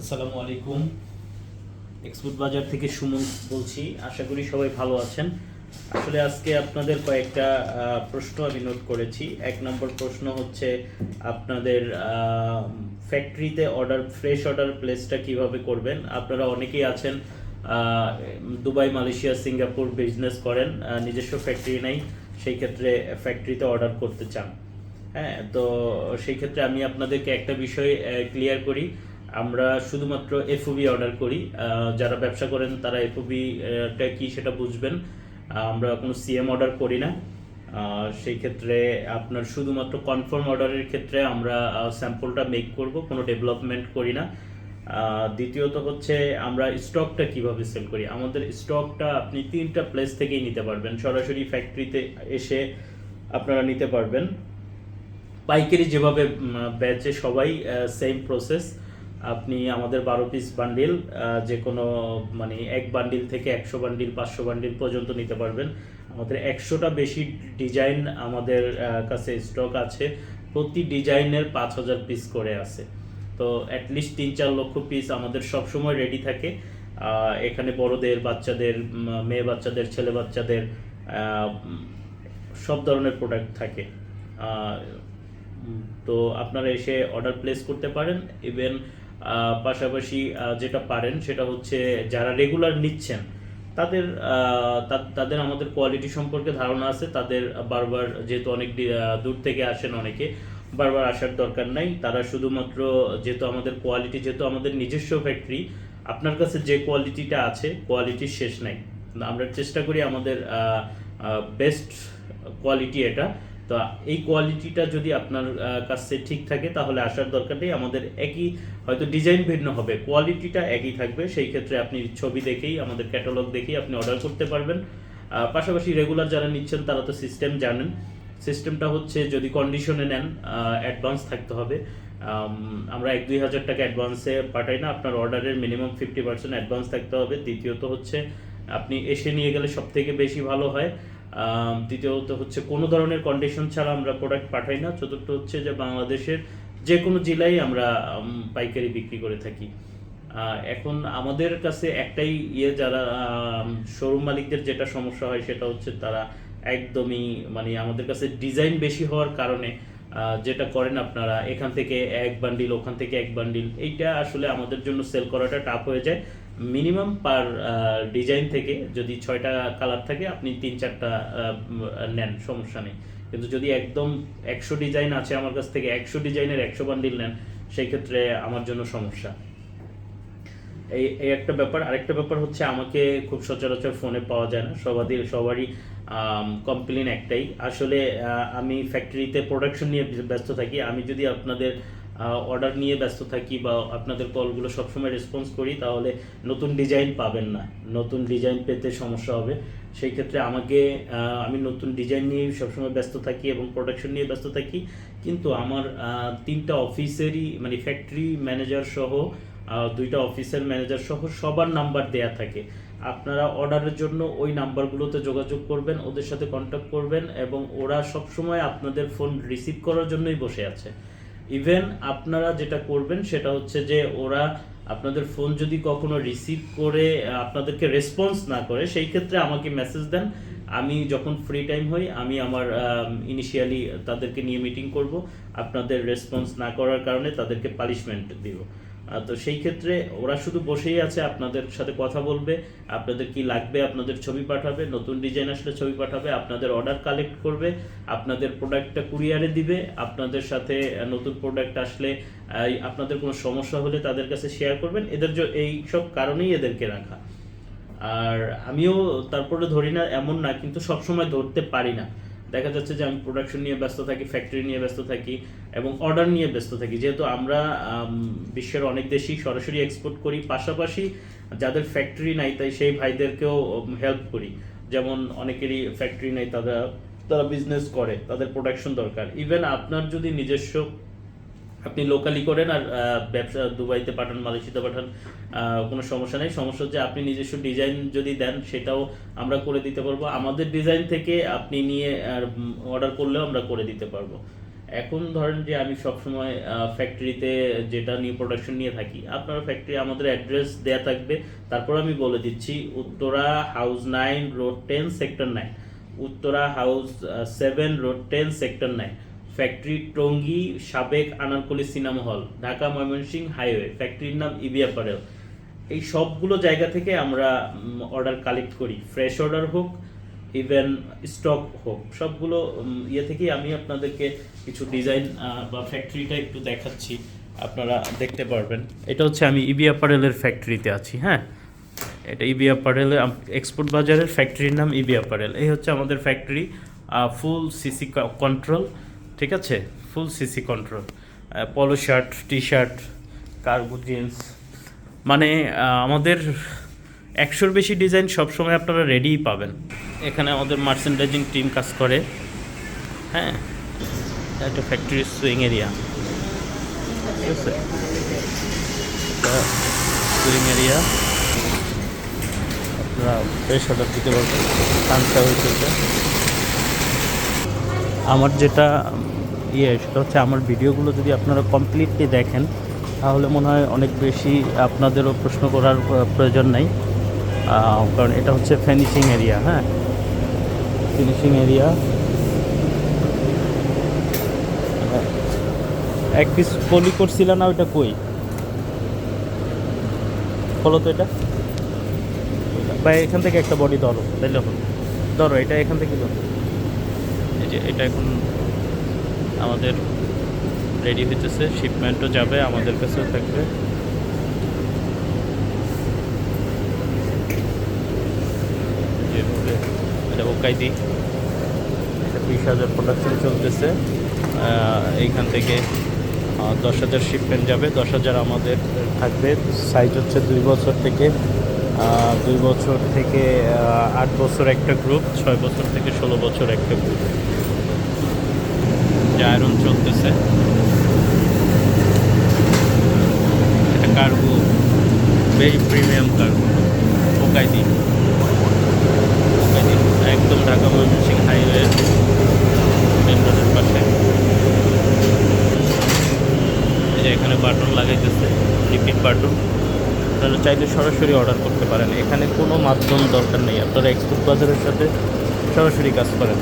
আসসালামু আলাইকুম। এক্সপোর্ট বাজার থেকে সুমন বলছি। আশা করি সবাই ভালো আছেন। আসলে আজকে আপনাদের কয়েকটা প্রশ্ন আমি নোট করেছি। এক নম্বর প্রশ্ন হচ্ছে, আপনাদের ফ্যাক্টরিতে অর্ডার ফ্রেশ অর্ডার প্লেসটা কীভাবে করবেন? আপনারা অনেকেই আছেন দুবাই, মালয়েশিয়া, সিঙ্গাপুর বিজনেস করেন নিজস্ব ফ্যাক্টরি নাই, সেই ক্ষেত্রে ফ্যাক্টরিতে অর্ডার করতে চান। হ্যাঁ তো সেই ক্ষেত্রে আমি আপনাদেরকে একটা বিষয় ক্লিয়ার করি। আমরা শুধুমাত্র এফওবি অর্ডার করি। যারা ব্যবসা করেন, তারা এফওবি টা কি সেটা বুঝবেন। আমরা কোনো সিএম অর্ডার করি না। সেই ক্ষেত্রে আপনার শুধুমাত্র কনফার্ম অর্ডারের ক্ষেত্রে আমরা স্যাম্পলটা মেক করব, কোনো ডেভেলপমেন্ট করি না। দ্বিতীয়ত হচ্ছে আমরা স্টকটা কীভাবে সেল করি? আমাদের স্টকটা আপনি তিনটা প্লেস থেকেই নিতে পারবেন। সরাসরি ফ্যাক্টরিতে এসে আপনারা নিতে পারবেন। পাইকারি যেভাবে ব্যাচে সবাই সেম প্রসেস আপনি আমাদের বারো পিস বান্ডিল যে কোনো মানে এক বান্ডিল থেকে একশো বান্ডিল পাঁচশো বান্ডিল পর্যন্ত নিতে পারবেন। আমাদের একশোটা বেশি ডিজাইন আমাদের কাছে স্টক আছে। প্রতি ডিজাইনের পাঁচ হাজার পিস করে আছে। তো অ্যাটলিস্ট তিন চার লক্ষ পিস আমাদের সবসময় রেডি থাকে। এখানে বড়দের, বাচ্চাদের মেয়ে বাচ্চাদের, ছেলে বাচ্চাদের সব ধরনের প্রোডাক্ট থাকে। তো আপনারা এসে অর্ডার প্লেস করতে পারেন। ইভেন পাশাপাশি যেটা পারেন সেটা হচ্ছে যারা রেগুলার নিচ্ছেন, তাদের তাদের আমাদের কোয়ালিটি সম্পর্কে ধারণা আছে, তাদের বারবার যেহেতু অনেক দূর থেকে আসেন অনেকে, বারবার আসার দরকার নাই, তারা শুধুমাত্র যেহেতু আমাদের কোয়ালিটি যেহেতু আমাদের নিজস্ব ফ্যাক্টরি আপনার কাছে যে কোয়ালিটিটা আছে কোয়ালিটির শেষ নাই। আমরা চেষ্টা করি আমাদের বেস্ট কোয়ালিটি এটা তো এই কোয়ালিটিটা যদি আপনার কাছে ঠিক থাকে, তাহলে আসার দরকার নেই। আমাদের একই হয়তো ডিজাইন ভিন্ন হবে। কোয়ালিটিটা একই থাকবে। সেই ক্ষেত্রে আপনি ছবি দেখেই, আমাদের ক্যাটালগ দেখেই আপনি অর্ডার করতে পারবেন। পাশাপাশি রেগুলার যারা নিচ্ছেন, তারা তো সিস্টেম জানেন। সিস্টেমটা হচ্ছে যদি কন্ডিশনে নেন অ্যাডভান্স থাকতে হবে। আমরা এক দুই হাজার টাকা অ্যাডভান্সে পাঠাই না। আপনার অর্ডারের মিনিমাম ফিফটি পার্সেন্ট অ্যাডভান্স থাকতে হবে। দ্বিতীয়ত হচ্ছে, আপনি এসে নিয়ে গেলে সব থেকে বেশি ভালো হয়। তৃতীয়ত হচ্ছে কোনো ধরনের কন্ডিশন ছাড়া আমরা প্রোডাক্ট পাঠাই না। চতুর্থ হচ্ছে যে বাংলাদেশের যে কোনো জেলায় আমরা পাইকারি বিক্রি করে থাকি। এখন আমাদের কাছে একটাই ইয়ে যারা শোরুম মালিকদের যেটা সমস্যা হয় সেটা হচ্ছে তারা একদমই মানে আমাদের কাছে ডিজাইন বেশি হওয়ার কারণে যেটা করেন আপনারা, এখান থেকে এক বান্ডিল ওখান থেকে এক বান্ডিল এইটা আসলে আমাদের জন্য সেল করাটা টাফ হয়ে যায়। মিনিমাম পার ডিজাইন থেকে যদি ছয়টা কালার থাকে, আপনি তিন চারটা নেন, সমস্যা নেই। কিন্তু যদি একদম একশো ডিজাইন আছে আমার কাছ থেকে, একশো ডিজাইনের একশো বান্ডিল নেন, সেই ক্ষেত্রে আমার জন্য সমস্যা। এই এই একটা ব্যাপার। আরেকটা ব্যাপার হচ্ছে আমাকে খুব সচরাচর ফোনে পাওয়া যায় না। সবারই সবারই কমপ্লেন একটাই। আসলে আমি ফ্যাক্টরিতে প্রোডাকশন নিয়ে ব্যস্ত থাকি। আমি যদি আপনাদের অর্ডার নিয়ে ব্যস্ত থাকি বা আপনাদের কলগুলো সবসময় রেসপন্স করি, তাহলে নতুন ডিজাইন পাবেন না। নতুন ডিজাইন পেতে সমস্যা হবে। সেই ক্ষেত্রে আমাকে আমি নতুন ডিজাইন নিয়ে সবসময় ব্যস্ত থাকি এবং প্রোডাকশন নিয়ে ব্যস্ত থাকি। কিন্তু আমার তিনটা অফিসেরই মানে ফ্যাক্টরি ম্যানেজার সহ দুইটা অফিসের ম্যানেজার সহ সবার নাম্বার দেয়া থাকে। আপনারা অর্ডারের জন্য ওই নাম্বারগুলোতে যোগাযোগ করবেন, ওদের সাথে কন্ট্যাক্ট করবেন এবং ওরা সবসময় আপনাদের ফোন রিসিভ করার জন্যই বসে আছে। ইভেন আপনারা যেটা করবেন সেটা হচ্ছে যে ওরা আপনাদের ফোন যদি কখনো রিসিভ করে আপনাদেরকে রেসপন্স না করে, সেই ক্ষেত্রে আমাকে মেসেজ দেন। আমি যখন ফ্রি টাইম হই, আমি আমার ইনিশিয়ালি তাদেরকে নিয়ে মিটিং করব। আপনাদের রেসপন্স না করার কারণে তাদেরকে পানিশমেন্ট দিব। তো সেই ক্ষেত্রে ওরা শুধু বসেই আছে, আপনাদের সাথে কথা বলবে, আপনাদের কি লাগবে আপনাদের ছবি পাঠাবে, নতুন ডিজাইন আসলে ছবি পাঠাবে, আপনাদের অর্ডার কালেক্ট করবে, আপনাদের প্রোডাক্টটা কুরিয়ারে দিবে, আপনাদের সাথে নতুন প্রোডাক্ট আসলে আপনাদের কোনো সমস্যা হলে তাদের কাছে শেয়ার করবেন, এদের এই সব কারণেই এদেরকে রাখা। আর আমিও তারপরে ধরি না, এমন না, কিন্তু সবসময় ধরতে পারি না। দেখা যাচ্ছে যে আমি প্রোডাকশন নিয়ে ব্যস্ত থাকি ফ্যাক্টরি নিয়ে ব্যস্ত থাকি এবং অর্ডার নিয়ে ব্যস্ত থাকি। যেহেতু আমরা বিশ্বের অনেক দেশেই সরাসরি এক্সপোর্ট করি, পাশাপাশি যাদের ফ্যাক্টরি নাই তাই সেই ভাইদেরকেও হেল্প করি। যেমন অনেকেরই ফ্যাক্টরি নেই, তারা তারা বিজনেস করে, তাদের প্রোডাকশন দরকার। ইভেন আপনার যদি নিজস্ব আপনি লোকালি করেন আর ব্যবসা দুবাইতে পাঠান, মালয়েশিয়াতে পাঠান কোনো সমস্যা নেই। সমস্যা হচ্ছে আপনি নিজস্ব ডিজাইন যদি দেন, সেটাও আমরা করে দিতে পারব। আমাদের ডিজাইন থেকে আপনি নিয়ে আর অর্ডার করলেও আমরা করে দিতে পারব। এখন ধরেন যে আমি সবসময় ফ্যাক্টরিতে যেটা নিউ প্রোডাকশন নিয়ে থাকি, আপনার ফ্যাক্টরি আমাদের অ্যাড্রেস দেয়া থাকবে। তারপর আমি বলে দিচ্ছি, Uttara house nine road ten sector nine Uttara house seven road ten sector nine factory Tongi সাবেক Anarkali cinema hall, Dhaka Mymensingh highway, ফ্যাক্টরির নাম ইবিয়া পারেল এই সবগুলো জায়গা থেকে আমরা অর্ডার কালেক্ট করি। ফ্রেশ অর্ডার হোক ইভেন স্টক হোক। সবগুলো ইয়ে থেকেই আমি আপনাদেরকে কিছু ডিজাইন বা ফ্যাক্টরিটা একটু দেখাচ্ছি। আপনারা দেখতে পারবেন। এটা হচ্ছে আমি ইবি অ্যাপারেলের ফ্যাক্টরিতে আছি হ্যাঁ? এটা ইবি অ্যাপারেল এক্সপোর্ট বাজারের ফ্যাক্টরির নাম ইবি অ্যাপারেল এই হচ্ছে আমাদের ফ্যাক্টরি ফুল সিসি কন্ট্রোল ঠিক আছে? Full CC control polo shirt T shirt cargo jeans মানে আমাদের একশোর বেশি ডিজাইন সবসময় আপনারা রেডিই পাবেন। এখানে আমাদের মার্চেন্ডাইজিং টিম কাজ করে। হ্যাঁ? একটা ফ্যাক্টরি সুইং এরিয়া ঠিক আছে? সুইং এরিয়া আপনারা ফ্রেশ অর্ডার দিতে পারবেন। আমার যেটা ইয়ে সেটা হচ্ছে আমার ভিডিওগুলো যদি আপনারা কমপ্লিটলি দেখেন, তাহলে মনে হয় অনেক বেশি আপনাদেরও প্রশ্ন করার প্রয়োজন নাই। কারণ এটা হচ্ছে ফিনিশিং এরিয়া হ্যাঁ? ফিনিশিং এরিয়া এক পিস পলি করছিল না, ওইটা কই? বলো তো এটা। বা এখান থেকে একটা বডি ধরো, তাইলে ধরো, এটা এখান থেকে ধরো। যে এটা এখন আমাদের রেডি হইতেছে। শিপমেন্টও যাবে, আমাদের কাছেও থাকবে। যেভাবে এটা ওকাই দিই এটা বিশ হাজার প্রোডাকশন চলতেছে। এইখান থেকে দশ হাজার শিপমেন্ট যাবে। দশ হাজার আমাদের থাকবে। সাইজ হচ্ছে দুই বছর থেকে দুই বছর থেকে আট বছর একটা গ্রুপ ছয় বছর থেকে ষোলো বছর একটা গ্রুপ যে আয়রন চলতেছে। এটা কার্গো ভেরি প্রিমিয়াম কার্গো ওকাইদি ওকাইদি একদম ঢাকা ময়মনসিংহ হাইওয়ে মেন রোডের পাশে। এখানে বাটন লাগাইতেছে রিপিট বাটন। আপনারা চাইলে সরাসরি অর্ডার করতে পারেন। এখানে কোনো মাধ্যম দরকার নেই। আপনারা এক্সপোর্ট বাজারের সাথে সরাসরি কাজ করেন।